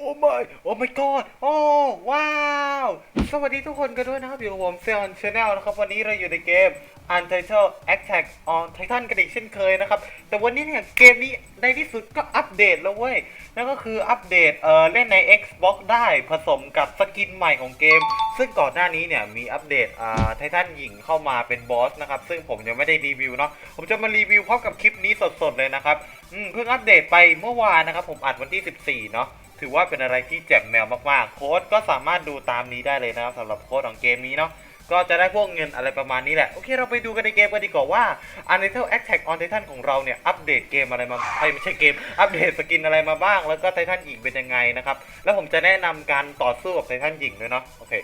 โอ้ไม่โอ้ my god โอ้ว้าว สวัสดีทุกคนกันด้วยนะครับอยู่กับผมเซลล์ชาแนลนะครับ วันนี้เราอยู่ในเกม Untitled Attack on Titan กันอีกเช่นเคยนะครับ แต่วันนี้เนี่ยเกมนี้ในที่สุดก็อัปเดตแล้วเว้ย นั่นก็คืออัปเดตเอ่อเล่นใน Xbox ได้ผสมกับสกินใหม่ของเกม ซึ่งก่อนหน้านี้เนี่ยมีอัปเดตอ่าไททันหญิงเข้ามาเป็นบอสนะครับ ซึ่งผมยังไม่ได้รีวิวเนาะผมจะมารีวิวพร้อมกับคลิปนี้สดๆเลยนะครับอืมเพิ่งอัปเดตไปเมื่อวานนะครับ ผมอัดวันที่ 14 เนาะ ถือว่าเป็นอะไรที่แจ่มแมวมากๆ โค้ดก็สามารถดูตามนี้ได้เลยนะครับสำหรับโค้ดของเกมนี้เนาะก็จะได้พวกเงินอะไรประมาณนี้แหละ โอเคเราไปดูกันในเกมกันดีกว่าว่า Untitled Attack on Titan ของเราเนี่ย อัปเดตเกมอะไรมาเอ้ยไม่ใช่เกม อัปเดตสกินอะไรมาบ้าง แล้วก็ไททันหญิงเป็นยังไงนะครับ แล้วผมจะแนะนำการต่อสู้กับไททันหญิงด้วยเนาะโอเค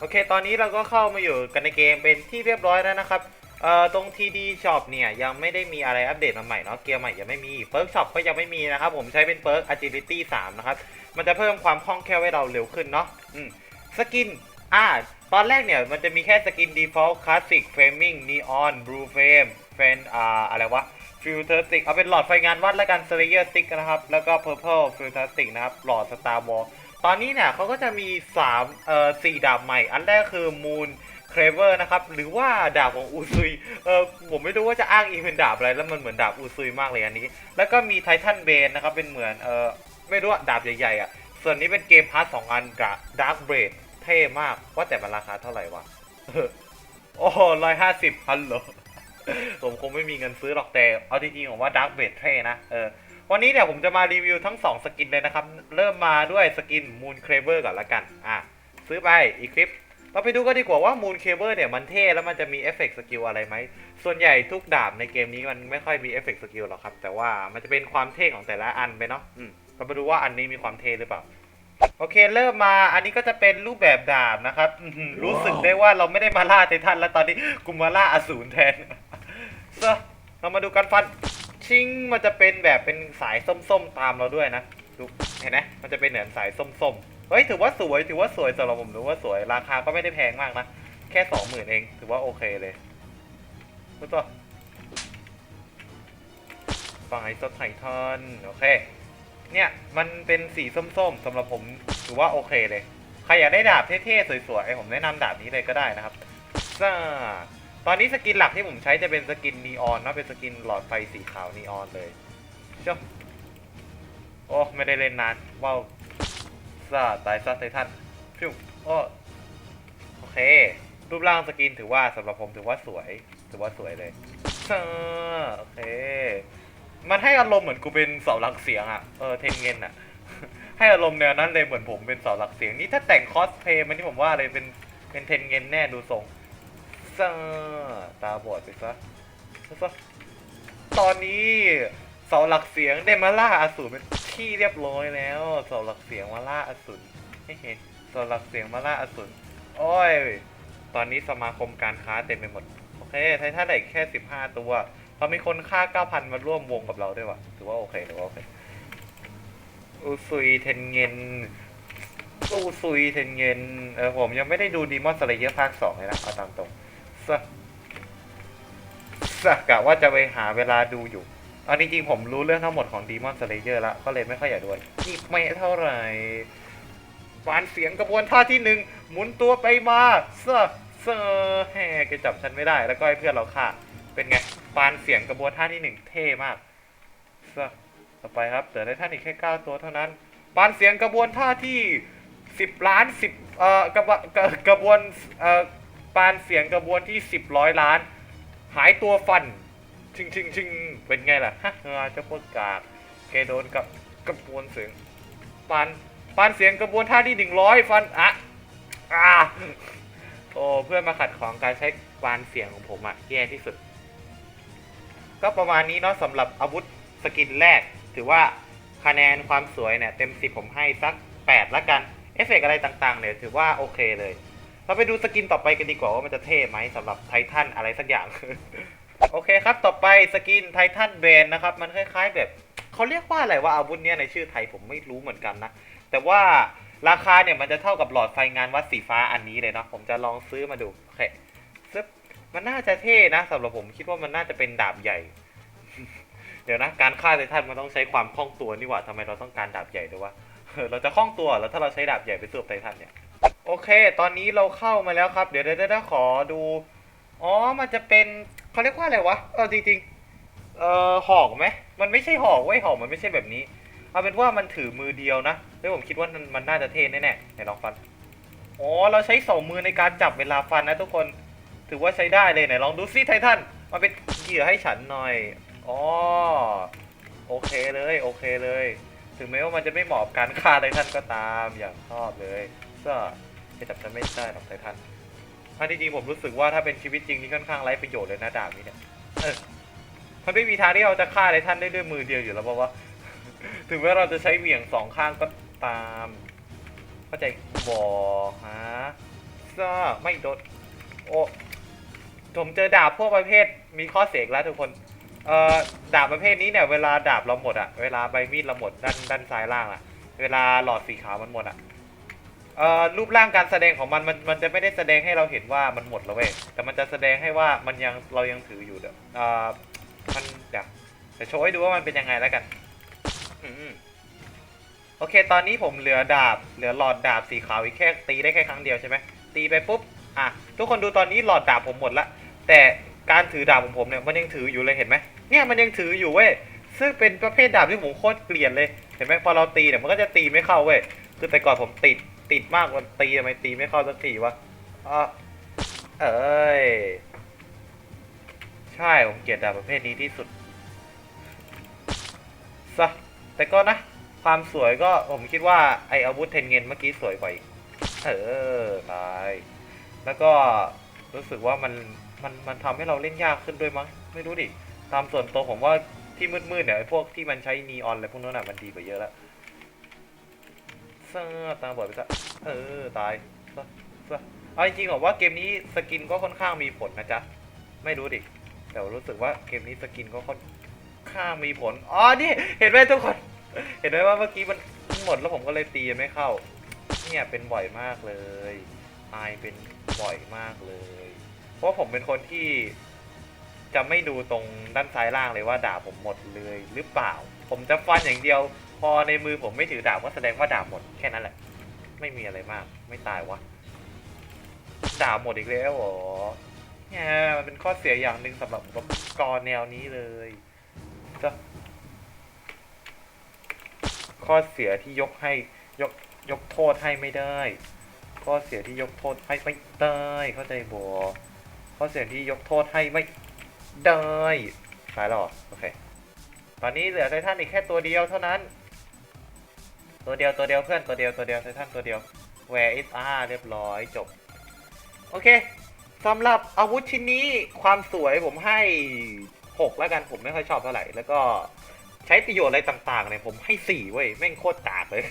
โอเค ตอนนี้เราก็เข้ามาอยู่กันในเกมเป็นที่เรียบร้อยแล้วนะครับ เอ่อตรง TD Shop เนี่ยยังไม่ได้มีอะไรอัปเดตมาใหม่เนาะเกียร์ใหม่ยังไม่มีเปิร์กช็อปก็ยังไม่มีนะครับผมใช้เป็นเปิร์ก Agility 3 นะครับ มันจะเพิ่มความคล่องแคล่วให้เราเร็วขึ้นเนาะอืมสกินอ่าตอนแรกเนี่ยมันจะมีแค่สกิน Default Classic Flaming Neon Blue Flame เป็นอ่าอะไรวะ Futuristic เอาเป็นหลอดไฟงานวัดแล้วกัน Slayer Stick นะครับ แล้วก็ Purple Futuristic นะครับ หลอด Star Wars ตอนนี้เนี่ยเขาก็จะมี3เอ่อ4ดาบใหม่ อันแรกคือ Moon Craver นะครับ หรือว่าดาบของอูซุยเออผมไม่รู้ว่าจะอ้างอิงเป็นดาบอะไร แล้วมันเหมือนดาบอูซุยมากเลยอันนี้ แล้วก็มีไททันเบนนะครับ เป็นเหมือนเออไม่รู้อะดาบใหญ่ๆอะส่วนนี้เป็นเกมพาร์ทสองอันดาร์กเบรดเท่มาก ว่าแต่มันราคาเท่าไหร่วะโอ้ร้อยห้าสิบพันเหรอผมคงไม่มีเงินซื้อหรอกแต่เอาจริงๆผมว่าดาร์กเบรดเท่นะเออวันนี้เนี่ยผมจะมารีวิวทั้ง 2 สกินเลยนะครับ เริ่มมาด้วยสกิน Moon Craver ก่อนละกัน อะ ซื้อไปอีกคลิป เราไปดูกันดีกว่าว่า Moon Craver เนี่ยมันเท่แล้วมันจะมีเอฟเฟกต์สกิลอะไรไหม ส่วนใหญ่ทุกดาบในเกมนี้มันไม่ค่อยมีเอฟเฟกต์สกิลหรอกครับ แต่ว่ามันจะเป็นความเท่ของแต่ละอันไปเนาะอืมเรามาดูว่าอันนี้มีความเท่หรือเปล่า โอเคเริ่มมาอันนี้ก็จะเป็นรูปแบบดาบนะครับอื้อหือรู้สึกได้ว่าเราไม่ได้มาล่าไททันแล้วตอนนี้กูมาล่าอสูรแทนเซอะเรามาดูกันฟันชิงมันจะเป็นแบบเป็นสายส้มๆตามเราด้วยนะดูเห็นไหมมันจะเป็นเหมือนสายส้มๆ เฮ้ยถือว่าสวยถือว่าสวยสำหรับผมถือว่าสวยราคาก็ไม่ได้แพงมากนะ แค่สองหมื่นเองถือว่าโอเคเลยดูตัวฝั่งไอ้สไททันโอเค เนี่ยมันเป็นสีส้มๆสำหรับผมถือว่าโอเคเลย ใครอยากได้ดาบเท่ๆสวยๆผมแนะนำดาบนี้เลยก็ได้นะครับซ่าตอนนี้สกินหลักที่ผมใช้จะเป็นสกินนีออนนะเป็นสกินหลอดไฟสีขาวนีออนเลยเจ้าโอ้ไม่ได้เล่นนานว้าว ซ่าตายซะไททันฟิวโอโอเค รูปร่างสกินถือว่าสำหรับผมถือว่าสวย ถือว่าสวยเลยโอเค มันให้อารมณ์เหมือนกูเป็นเสาหลักเสียงอะเออเทนเงินอะให้อารมณ์แนวนั้นเลยเหมือนผมเป็นเสาหลักเสียงนี่ถ้าแต่งคอสเพลย์มันที่ผมว่าเลยเป็นเป็นเทนเงินแน่ดูทรงซ่าตาบอดไปซะซะตอนนี้เสาหลักเสียงได้มาล่าอสูรเป็น ที่เรียบร้อยแล้วเสาหลักเสียงมาล่าอสูรให้เห็นสาหลักเสียงมาล่าอสูรโอ้ย ตอนนี้สมาคมการค้าเต็มไปหมด โอเคไททันได้แค่สิบห้าตัวเรามีคนค่า 9,000 มาร่วมวงกับเราด้วยว่ะถือว่าโอเคถือว่าโอเคอูซุยเทนเงินอูซุยเทนเงินเออผมยังไม่ได้ดูดีมอนสเลเยอร์ภาคสองเลยนะเอาตามตรงสะสะกะว่าจะไปหาเวลาดูอยู่ เอาจริงๆผมรู้เรื่องทั้งหมดของดีมอนสเลเยอร์แล้วก็เลยไม่ค่อยอยากดูนี่ไม่เท่าไหร่ฟานเสียงกระบวนท่าที่หนึ่งหมุนตัวไปมาเซะเซะแฮ่แกจับฉันไม่ได้แล้วก็ให้เพื่อนเราฆ่าเป็นไงปานเสียงกระบวนท่าที่หนึ่งเท่มากซะต่อไปครับเหลือได้ท่านอีกแค่เก้าตัวเท่านั้นปานเสียงกระบวนท่าที่สิบล้านสิบเอ่อกระบกระกระบวนเอ่อปานเสียงกระบวนที่สิบร้อยล้าน หายตัวฟัน ชิงชิงชิงเป็นไงล่ะฮะเจ้าพวกกากแกโดนกับกระบวนเสียงปานปานเสียงกระบวนท่าที่หนึ่งร้อยฟันอะอ่าโอ้เพื่อนมาขัดของการใช้ปานเสียงของผมอะแย่ที่สุด ก็ประมาณนี้เนาะสำหรับอาวุธสกินแรก ถือว่าคะแนนความสวยเนี่ยเต็ม10ผมให้สัก8ละกัน เอฟเฟกต์อะไรต่างๆเนี่ยถือว่าโอเคเลย เราไปดูสกินต่อไปกันดีกว่าว่ามันจะเท่ไหมสำหรับไททันอะไรสักอย่าง โอเคครับ ต่อไปสกินไททันเบนนะครับ มันคล้ายๆแบบเขาเรียกว่าอะไรว่าอาวุธเนี้ยในชื่อไทยผมไม่รู้เหมือนกันนะ แต่ว่าราคาเนี่ยมันจะเท่ากับหลอดไฟงานวัดสีฟ้าอันนี้เลยเนาะผมจะลองซื้อมาดูโอเคซึบมันน่าจะเท่นะสำหรับผมคิดว่ามันน่าจะเป็นดาบใหญ่ เดี๋ยวนะ การฆ่าไททันมันต้องใช้ความคล่องตัวนี่หว่าทำไมเราต้องการดาบใหญ่ด้วยวะเราจะคล่องตัวแล้วถ้าเราใช้ดาบใหญ่ไปสู้กับไททันเนี่ยโอเค ตอนนี้เราเข้ามาแล้วครับ เดี๋ยวเดี๋ยวเดี๋ยวขอดู อ๋อ มันจะเป็น เขาเรียกว่าอะไรวะเออจริงๆเอ่อหอกไหมมันไม่ใช่หอกเว้ยหอกมันไม่ใช่แบบนี้เอาเป็นว่ามันถือมือเดียวนะเฮ้ยผมคิดว่ามันมันน่าจะเท่แน่ๆไหนลองฟันอ๋อเราใช้สองมือในการจับเวลาฟันนะทุกคนถือว่าใช้ได้เลยไหนลองดูซิไททันมาเป็นเหยื่อให้ฉันหน่อยอ๋อโอเคเลยโอเคเลย ถึงแม้ว่ามันจะไม่เหมาะกับการฆ่าไททันก็ตามอย่างชอบเลยก็จะจับฉันไม่ได้หรอกไททัน อันที่จริงผมรู้สึกว่าถ้าเป็นชีวิตจริงนี่ค่อนข้างไร้ประโยชน์เลยนะดาบนี้เนี่ยเออมันไม่มีทางที่เราจะฆ่าไททันได้ด้วยมือเดียวอยู่แล้วเพราะว่า ถึงแม้เราจะใช้เหวี่ยงสองข้างก็ตามเข้าใจบอกฮะซ่าไม่โดนโอ้ผมเจอดาบพวกประเภทมีข้อเสียอีกแล้วทุกคนเอ่อดาบประเภทนี้เนี่ยเวลาดาบเราหมดอะเวลาใบมีดเราหมดด้านด้านซ้ายล่างอะเวลาหลอดสีขาวมันหมดอะ เอ่อรูปร่างการแสดงของมันมันมันจะไม่ได้แสดงให้เราเห็นว่ามันหมดแล้วเว้ยแต่มันจะแสดงให้ว่ามันยังเรายังถืออยู่เด้อเอ่อมันเดี๋ยวจะโชว์ให้ดูว่ามันเป็นยังไงแล้วกันอืมโอเค ตอนนี้ผมเหลือดาบ เหลือหลอดดาบสีขาวอีกแค่ตีได้แค่ครั้งเดียวใช่ไหมตีไปปุ๊บอะทุกคนดูตอนนี้หลอดดาบผมหมดละแต่การถือดาบของผมเนี่ยมันยังถืออยู่เลยเห็นไหมเนี่ยมันยังถืออยู่เว้ยซึ่งเป็นประเภทดาบที่ผมโคตรเกลียดเลยเห็นไหมพอเราตีเนี่ยมันก็จะตีไม่เข้าเว้ยคือแต่ก่อนผมติด ติดมากกว่าตีทำไมตีไม่เข้าสักทีวะอะเอ้ย ใช่ ผมเกลียดดาบประเภทนี้ที่สุดซะแต่ก็นะ ความสวยก็ผมคิดว่าไออาวุธเทนเงินเมื่อกี้สวยกว่าอีก เออตายแล้วก็รู้สึกว่ามันมันมันทำให้เราเล่นยากขึ้นด้วยมั้ง ไม่รู้ดิ ตามส่วนตัวผมว่าที่มืดๆเนี่ยพวกที่มันใช้นีออนอะไรพวกนั้นน่ะมันดีกว่าเยอะแล้ว เซ่อตาบอดไปซะเออตายซะซะเอาจริงๆผมว่าเกมนี้สกินก็ค่อนข้างมีผลนะจ๊ะ ไม่รู้ดิ แต่รู้สึกว่าเกมนี้สกินก็ค่อนข้างมีผล อ๋อ นี่ เห็นไหมทุกคน เห็นไหมว่าเมื่อกี้มันหมดแล้วผมก็เลยตีไม่เข้า เนี่ยเป็นบ่อยมากเลยอายเป็นบ่อยมากเลย เพราะผมเป็นคนที่จะไม่ดูตรงด้านซ้ายล่างเลยว่าดาบผมหมดเลยหรือเปล่า ผมจะฟันอย่างเดียว พอในมือผมไม่ถือดาบก็แสดงว่าดาบหมดแค่นั้นแหละ ไม่มีอะไรมาก ไม่ตายวะดาบหมดอีกแล้วเหรอเนี่ยมันเป็นข้อเสียอย่างหนึ่งสำหรับอุปกรณ์แนวนี้เลยจะข้อเสียที่ยกให้ยกยกโทษให้ไม่ได้ ข้อเสียที่ยกโทษให้ไม่ได้เข้าใจบอข้อเสียที่ยกโทษให้ไม่ได้ตายล้วเหรอโอเคตอนนี้เหลือไททันอีกแค่ตัวเดียวเท่านั้น ตัวเดียวตัวเดียวเพื่อนตัวเดียวตัวเดียวไททันตัวเดียว where is r เรียบร้อยจบ โอเคสำหรับอาวุธชิ้นนี้ความสวยผมให้ 6 แล้วกันผมไม่ค่อยชอบเท่าไหร่ แล้วก็ใช้ประโยชน์อะไรต่างๆเนี่ยผมให้ 4 เว้ย แม่งโคตรกากเลย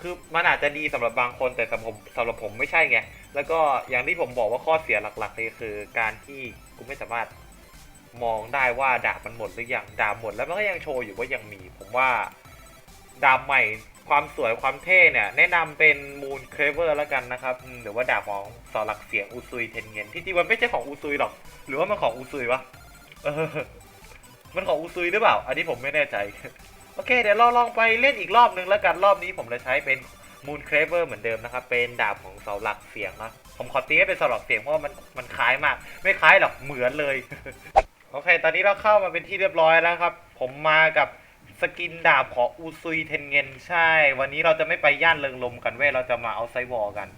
คือมันอาจจะดีสำหรับบางคนแต่สำหรับผมสำหรับผมไม่ใช่ไง แล้วก็อย่างที่ผมบอกว่าข้อเสียหลักๆเลยคือ การที่กูไม่สามารถมองได้ว่าดาบมันหมดหรือยังดาบหมดแล้วมันก็ยังโชว์อยู่ว่ายังมี ผมว่าดาบใหม่ ความสวยความเท่เนี่ย แนะนำเป็นมูนเครเวอร์แล้วกันนะครับ หรือว่าดาบของสอหลักเสียงอูซุยเทนเงินที่จริงมันไม่ใช่ของอูซุยหรอก หรือว่ามันของอูซุยวะเออมันของอูซุยหรือเปล่า อันนี้ผมไม่แน่ใจ โอเค เดี๋ยวเราลองไปเล่นอีกรอบนึงแล้วกันรอบนี้ผมจะใช้เป็นมูนเครเวอร์เหมือนเดิมนะครับ เป็นดาบของเสาหลักเสียงนะผมขอตีให้เป็นเสาหลักเสียงเพราะว่ามันมันคล้ายมาก ไม่คล้ายหรอกเหมือนเลย โอเค ตอนนี้เราเข้ามาเป็นที่เรียบร้อยแล้วครับ ผมมากับ สกินดาบของอูซุยเทนเงินใช่ วันนี้เราจะไม่ไปย่านเริงลมกันเว้ยเราจะมาเอาไซวอร์กัน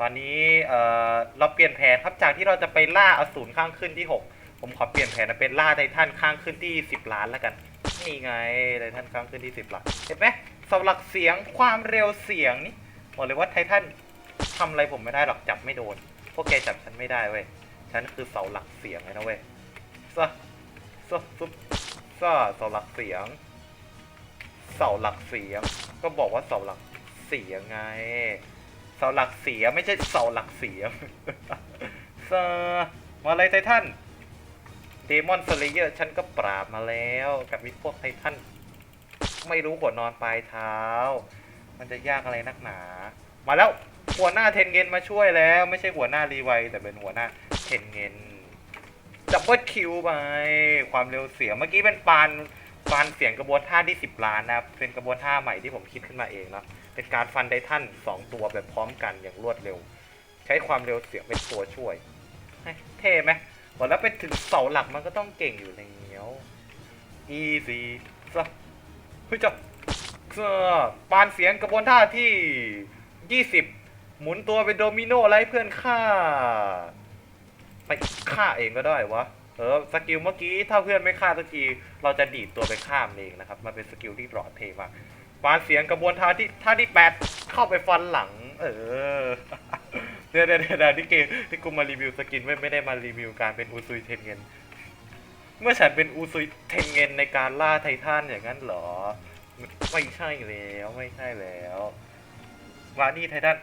ตอนนี้เอ่อเราเปลี่ยนแผนครับจากที่เราจะไปล่าอสูรข้างขึ้นที่ 6 ผมขอเปลี่ยนแผนเป็นล่าไททันข้างขึ้นที่ 10 ล้านแล้วกันนี่ไงไททันข้างขึ้นที่ 10ล้านเห็นไหมเสาหลักเสียงความเร็วเสียงนี่บอกเลยว่าไททันทำอะไรผมไม่ได้หรอกจับไม่โดนพวกแกจับฉันไม่ได้เว้ยฉันคือเสาหลักเสียงเลยนะเว้ยซะซะซุบ ซะเสาหลักเสียง เสาหลักเสียง ก็บอกว่าเสาหลักเสียงไง เสาหลักเสียไม่ใช่เสาหลักเสียงซะมาเลยไททันเดมอนสเลเยอร์ฉันก็ปราบมาแล้วกับมีพวกไททันไม่รู้หัวนอนปลายเท้า มันจะยากอะไรนักหนา มาแล้วหัวหน้าเทนเงินมาช่วยแล้ว ไม่ใช่หัวหน้ารีไวแต่เป็นหัวหน้าเทนเงิน ดับเบิลคิวไป ความเร็วเสียงเมื่อกี้เป็นปานฟันเสียงกระบวนท่าที่ 10 ล้านนะครับ เป็นกระบวนท่าใหม่ที่ผมคิดขึ้นมาเองเนาะเป็นการฟันไดททัน2 ตัวแบบพร้อมกันอย่างรวดเร็ว ใช้ความเร็วเสียงเป็นตัวช่วยเท่ไหมบอกแล้วเป็นถึงเสาหลักมันก็ต้องเก่งอยู่แล้ยว easy ซะเฮ้ยจ้ะเออปานเสียงกระบวนท่าที่ 20 หมุนตัวเป็นโดมิโนไล่เพื่อนฆ่า ไปฆ่าเองก็ได้วะ เออสกิลเมื่อกี้ถ้าเพื่อนไม่ฆ่าสักที เราจะดีดตัวไปฆ่ามันเองนะครับ มันเป็นสกิลที่ปลอดเทมากปานเสียงกระบวนท่าที่ท่าที่แปดเข้าไปฟันหลัง เออเดี๋ยวเดี๋ยวเดี๋ยวที่เกมที่กูมารีวิวสกินไม่ไม่ได้มารีวิวการเป็นอูซุยเทนเงินเมื่อฉันเป็นอูซุยเทนเงินในการล่าไททันอย่างนั้นเหรอ ไม่ใช่แล้วไม่ใช่แล้ว มานี่ไททัน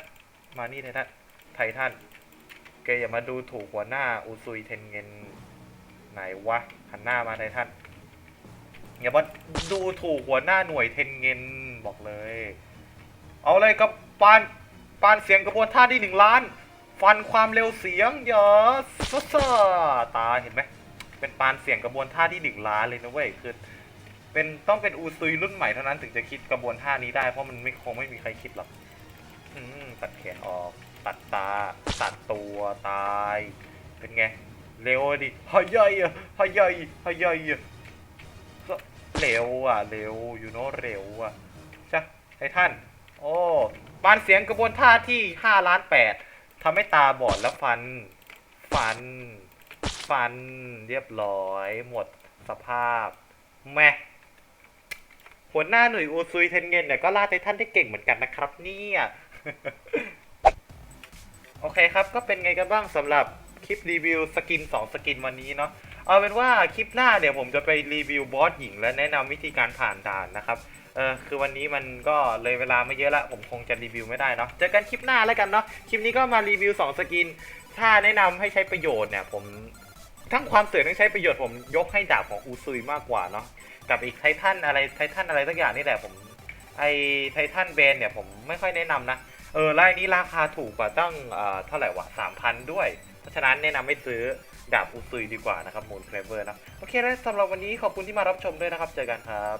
มานี่ไททันไททัน แกอย่ามาดูถูกหัวหน้าอูซุยเทนเงินไหนวะหันหน้ามาไททันอย่ามาดูถูกหัวหน้าหน่วยเทนเงินบอกเลย เอาเลยกับปานปานเสียงกระบวนท่าที่หนึ่งล้าน ฟันความเร็วเสียงอย่าซ่าซ่าตาเห็นไหมเป็นปานเสียงกระบวนท่าที่หนึ่งล้านเลยนะเว้ยคือเป็นต้องเป็นอูซุยรุ่นใหม่เท่านั้นถึงจะคิดกระบวนท่านี้ได้เพราะมันไม่คงไม่มีใครคิดหรอกอืมตัดแขนออก ตัดตา ตัดตัวตาย เป็นไง เร็วดิฮายายอะฮายายฮายายอะก็เร็วอะ เร็ว อยู่โน้เร็วอะใช่ไอ้ท่าน โอ้ปานเสียงกระบวนท่าที่ห้าล้านแปดทำให้ตาบอดแล้วฟัน ฟัน ฟัน เรียบร้อย หมดสภาพ แม่หัวหน้าหน่วยอูซุยเทนเงินเนี่ยก็ล่าไททันได้เก่งเหมือนกันนะครับเนี่ย โอเคครับ ก็เป็นไงกันบ้างสำหรับคลิปรีวิวสกิน 2 สกินวันนี้เนาะเอาเป็นว่าคลิปหน้าเดี๋ยวผมจะไปรีวิวบอสหญิง และแนะนำวิธีการผ่านด่านนะครับเออคือวันนี้มันก็เลยเวลาไม่เยอะละผมคงจะรีวิวไม่ได้เนาะเจอกันคลิปหน้าแล้วกันเนาะคลิปนี้ก็มารีวิว 2 สกิน ถ้าแนะนำให้ใช้ประโยชน์เนี่ยผมทั้งความเสื่อมทั้งใช้ประโยชน์ผมยกให้ดาบของอูซุยมากกว่าเนาะกับอีกไททันอะไรไททันอะไรสักอย่างนี่แหละผมไอไททันเบนเนี่ยผมไม่ค่อยแนะนำนะ เออไล่นี้ราคาถูกกว่าตั้งเอ่อเท่าไหร่วะสามพันด้วย เพราะฉะนั้นแนะนำให้ซื้อดาบอุซุยดีกว่านะครับมูนเคลเวอร์นะ โอเคแล้วสำหรับวันนี้ขอบคุณที่มารับชมด้วยนะครับ เจอกันครับ